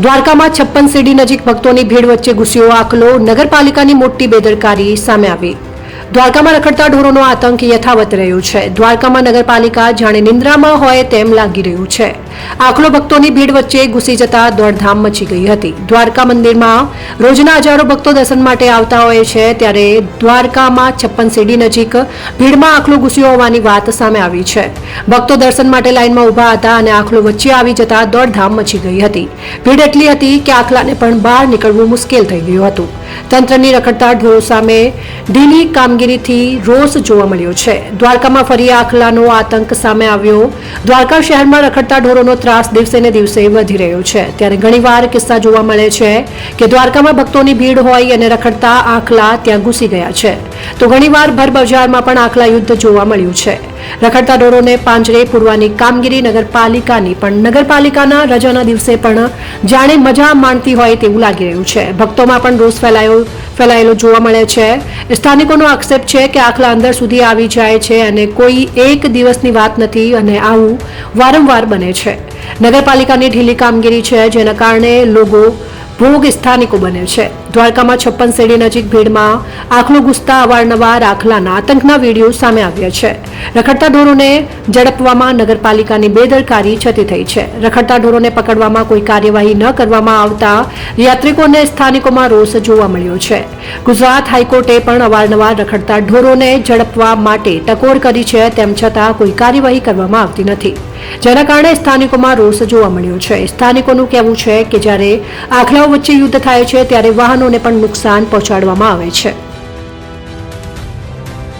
દ્વારકામાં છપ્પન સીડી નજીક ભક્તોની ભીડ વચ્ચે ઘૂસ્યો આખલો નગરપાલિકાની મોટી બેદરકારી સામે આવી. દ્વારકામાં રખડતા ઢોરોનો આતંક યથાવત રહ્યો છે. દ્વારકામાં નગરપાલિકા જાણે નિંદ્રામાં હોય તેમ લાગી રહ્યું છે. આખલો ભક્તોની ભીડ વચ્ચે ઘૂસી જતા દોડધામ મચી ગઈ હતી. દ્વારકા મંદિરમાં રોજના હજારો ભક્તો દર્શન માટે આવતા હોય છે ત્યારે દ્વારકામાં છપ્પન સીડી નજીક ભીડમાં આખલો ઘૂસ્યો હોવાની વાત સામે આવી છે. ભક્તો દર્શન માટે લાઇનમાં ઊભા હતા અને આખલો વચ્ચે આવી જતા દોડધામ મચી ગઈ હતી. ભીડ એટલી હતી કે આખલાને પણ બહાર નીકળવું મુશ્કેલ થઈ ગયું હતું. તંત્રની રખડતા ઢોરો સામે ઢીલી કામગીરીથી રોષ જોવા મળ્યો છે. દ્વારકામાં ફરી આખલાનો આતંક સામે આવ્યો. દ્વારકા શહેરમાં રખડતા ઢોરોનો ત્રાસ દિવસે ને દિવસે વધી રહ્યો છે. ત્યારે ઘણીવાર કિસ્સા જોવા મળે છે કે દ્વારકામાં ભક્તોની ભીડ હોય અને રખડતા આખલા ત્યાં ઘૂસી ગયા છે. તો ઘણીવાર ભર બજારમાં પણ આખલા યુદ્ધ જોવા મળ્યું છે. રખડતા ઢોરોને પાંજરે પૂરવાની કામગીરી નગરપાલિકાની, પણ નગરપાલિકાના રજાના દિવસે પણ જાણે મજા માણતી હોય તેવું લાગી રહ્યું છે. ભક્તોમાં પણ રોષ ફેલાયો, ફેલાયેલો જોવા મળે છે. સ્થાનિકોનો આક્ષેપ છે કે આખલા અંદર સુધી આવી જાય છે અને કોઈ એક દિવસની વાત નથી અને આવું વારંવાર બને છે. નગરપાલિકાની ઢીલી કામગીરી છે, જેના કારણે લોકો ભોગ સ્થાનિકો બને છે. દ્વારકામાં છપ્પન શેરી નજીક ભીડમાં આંખનો ઘૂસતા અવારનવાર આખલાના આતંકના વીડિયો સામે આવ્યા છે. રખડતા ઢોરોને ઝડપવામાં નગરપાલિકાની બેદરકારી છતી થઈ છે. રખડતા ઢોરોને પકડવામાં કોઈ કાર્યવાહી ન કરવામાં આવતા યાત્રિકોને સ્થાનિકોમાં રોષ જોવા મળ્યો છે. ગુજરાત હાઈકોર્ટે પણ અવારનવાર રખડતા ઢોરોને ઝડપવા માટે ટકોર કરી છે, તેમ છતાં કોઈ કાર્યવાહી કરવામાં આવતી નથી. જેના કારણે સ્થાનિકોમાં રોષ જોવા મળ્યો છે. સ્થાનિકોનું કહેવું છે કે જ્યારે આખલાઓ વચ્ચે યુદ્ધ થાય છે, ત્યારે વાહનોને પણ નુકસાન પહોંચાડવામાં આવે છે.